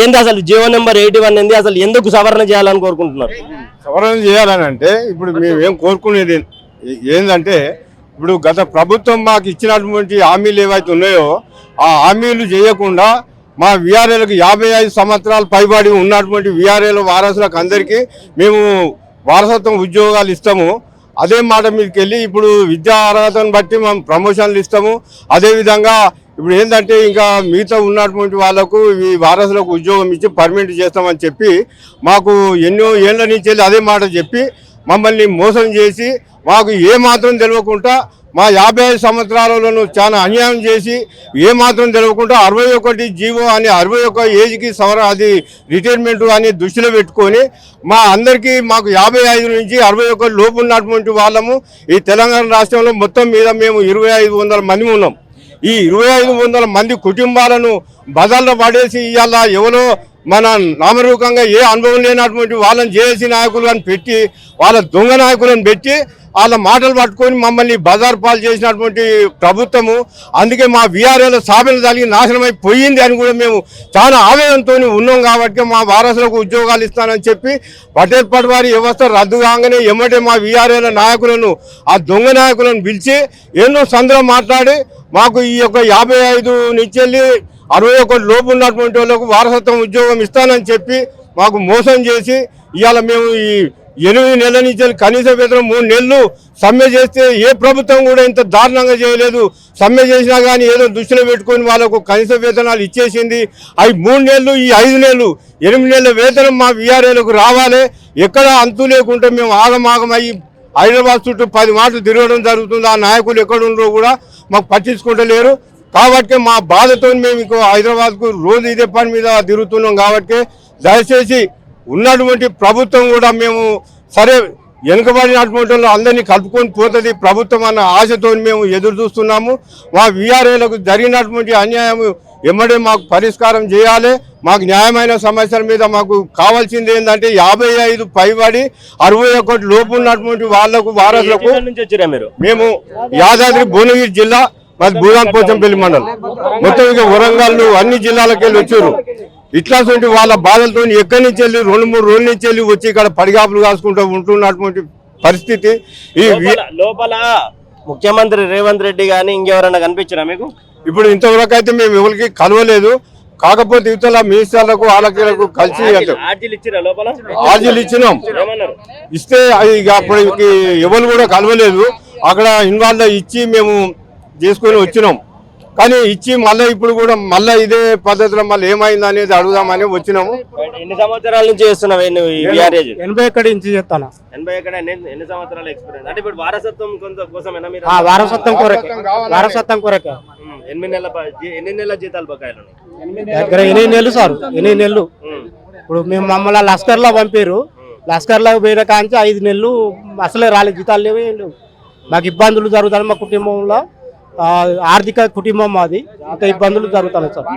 ఏంది అసలు GO number eighty one ఏంది? అసలు ఎందుకు సవరణ చేయాలని కోరుకుంటున్నారు? సవరణ చేయాలని అంటే ఇప్పుడు మేము ఏం కోరుకునేది ఏంటంటే ఇప్పుడు గత ప్రభుత్వం మాకు ఇచ్చినటువంటి హామీలు ఏవైతే ఉన్నాయో ఆ హామీలు చేయకుండా మా విఆర్ఏలకు యాభై ఐదు సంవత్సరాలు పైబడి ఉన్నటువంటి విఆర్ఏల వారసులకు అందరికీ మేము వారసత్వం ఉద్యోగాలు ఇస్తాము. అదే మాట మీదకి వెళ్ళి ఇప్పుడు విద్యా అర్హతను బట్టి మేము ప్రమోషన్లు ఇస్తాము. అదేవిధంగా ఇప్పుడు ఏంటంటే ఇంకా మిగతా ఉన్నటువంటి వాళ్ళకు ఈ వారసులకు ఉద్యోగం ఇచ్చి పర్మనెంట్ చేస్తామని చెప్పి మాకు ఎన్నో ఏళ్ళ నుంచి వెళ్ళి అదే మాట చెప్పి మమ్మల్ని మోసం చేసి మాకు ఏ మాత్రం తెలియకుండా మా యాభై ఐదు సంవత్సరాలలో చాలా అన్యాయం చేసి ఏ మాత్రం తెలియకుండా అరవై ఒకటి జీవో అని అరవై ఒక ఏజ్కి సవర అది రిటైర్మెంట్ అని దృష్టిలో పెట్టుకొని మా అందరికీ మాకు యాభై ఐదు నుంచి అరవై ఒక లోపు ఉన్నటువంటి వాళ్ళము ఈ తెలంగాణ రాష్ట్రంలో మొత్తం మీద మేము ఇరవై ఐదు వందల మంది ఉన్నాం. ఈ ఇరవై ఐదు వందల మంది కుటుంబాలను బదల్లో పడేసి ఇవాళ ఎవరో మన నామరూపంగా ఏ అనుభవం లేనటువంటి వాళ్ళని జేఏసీ నాయకులు అని పెట్టి వాళ్ళ దొంగ నాయకులను పెట్టి వాళ్ళ మాటలు పట్టుకొని మమ్మల్ని బజార్ పాలు చేసినటువంటి ప్రభుత్వము అందుకే మా వీఆర్ఏల సాబెలు జరిగి నాశనమై పోయింది అని కూడా మేము చాలా ఆవేదనతో ఉన్నాం కాబట్టి మా వారసులకు ఉద్యోగాలు ఇస్తానని చెప్పి పటేల్ వారి వ్యవస్థ రద్దు కాగానే ఎమ్మటే మా వీఆర్ఏల నాయకులను ఆ దొంగ నాయకులను పిలిచి ఎన్నో సందర్భం మాట్లాడి మాకు ఈ యొక్క యాభై ఐదు నుంచి వెళ్ళి అరవై ఒకటి లోపు ఉన్నటువంటి వాళ్ళకు వారసత్వం ఉద్యోగం ఇస్తానని చెప్పి మాకు మోసం చేసి ఇవాళ మేము ఈ ఎనిమిది నెలల నుంచి వెళ్ళి కనీస వేతనం మూడు నెలలు సమ్మె చేస్తే ఏ ప్రభుత్వం కూడా ఇంత దారుణంగా చేయలేదు. సమ్మె చేసినా కానీ ఏదో దృష్టిలో పెట్టుకొని వాళ్ళకు కనీస వేతనాలు ఇచ్చేసింది. అవి మూడు నెలలు ఈ ఐదు నెలలు ఎనిమిది నెలల వేతనం మా విఆర్ఏలకు రావాలి. ఎక్కడ అంతు లేకుండా మేము ఆగమాగం అయ్యి హైదరాబాద్ చుట్టూ పది మాటలు తిరగడం జరుగుతుంది. ఆ నాయకులు ఎక్కడుండో కూడా మాకు పట్టించుకుంటలేరు. కాబట్టి మా బాధతో మేము ఇంకో హైదరాబాద్కు రోజు ఇదే పని మీద తిరుగుతున్నాం కాబట్టి దయచేసి ఉన్నటువంటి ప్రభుత్వం కూడా మేము సరే వెనుకబడినటువంటి వాళ్ళు అందరినీ కలుపుకొని పోతుంది. ప్రభుత్వం అన్న ఆశతో మేము ఎదురు చూస్తున్నాము. మా విఆర్ఏలకు జరిగినటువంటి అన్యాయం ఎమ్మడే మాకు పరిష్కారం చేయాలి. మాకు న్యాయమైన సమస్యల మీద మాకు కావాల్సింది ఏంటంటే యాభై ఐదు పైబడి అరవై ఒకటి లోపు ఉన్నటువంటి వాళ్ళకు వారసులకు మేము యాదాద్రి భువనగిరి జిల్లా మరి భూదాన్ పోచంపల్లి మండలం. మొత్తం ఇక వరంగల్ అన్ని జిల్లాలకు వెళ్ళి వచ్చారు ఇట్లాంటి వాళ్ళ బాధలతో ఎక్కడి నుంచి వెళ్ళి రెండు మూడు రోజుల నుంచి వెళ్ళి వచ్చి ఇక్కడ పడిగాపులు కాసుకుంటూ ఉంటున్నటువంటి పరిస్థితి. ఈ లోపల- ముఖ్యమంత్రి రేవంత్ రెడ్డి గాని ఇంకెవరన్నా కనిపించినా మీకు? ఇప్పుడు ఇంతవరకు అయితే మేము ఎవరికి కలవలేదు. కాకపోతే ఇతర మినిస్టర్లకు వాళ్ళకి కలిసి అంటే ఆర్జీలు ఇచ్చిరా లోపల? ఆర్జీలు ఇచ్చినాం. ఇస్తే అప్పటికి ఎవరు కూడా కలవలేదు. అక్కడ ఇన్వాల్వ్ ఇచ్చి మేము చేసుకొని వచ్చినాం. కానీ ఇచ్చి మళ్ళీ ఇప్పుడు కూడా మళ్ళీ ఇదే పద్ధతిలో మళ్ళీ ఏమైంది అనేది అడుగుదామని వచ్చినాము. ఎన్ని సంవత్సరాల నుంచి చేస్తున్నావు ఎనభై ఎక్కడి నుంచి చేస్తాను? ఎనభై ఎక్కడ ఎన్ని సంవత్సరాల ఎక్స్పీరియన్స్ అంటే ఇప్పుడు వారసత్వం కొంత కోసమేనా ఆ వారసత్వం కొరకే. వారసత్వం కొరకే. ఎనిమిది నెలల ఎన్ని నెలల జీతాలు బకాయిలు? దగ్గర ఎనిమిది నెలలు సార్ ఎనిమిది నెలలు. ఇప్పుడు మేము మమ్మల్ని లస్కర్లో పంపారు లస్కర్లో పోయిన కాంచి ఐదు నెలలు అసలే రాలేదు జీతాలు లేవు ఏం లేవు. మాకు ఇబ్బందులు జరుగుతాయి మా కుటుంబంలో. ఆర్థిక కుటుంబం మాది ఇంకా ఇబ్బందులు జరుగుతున్నాయి సార్.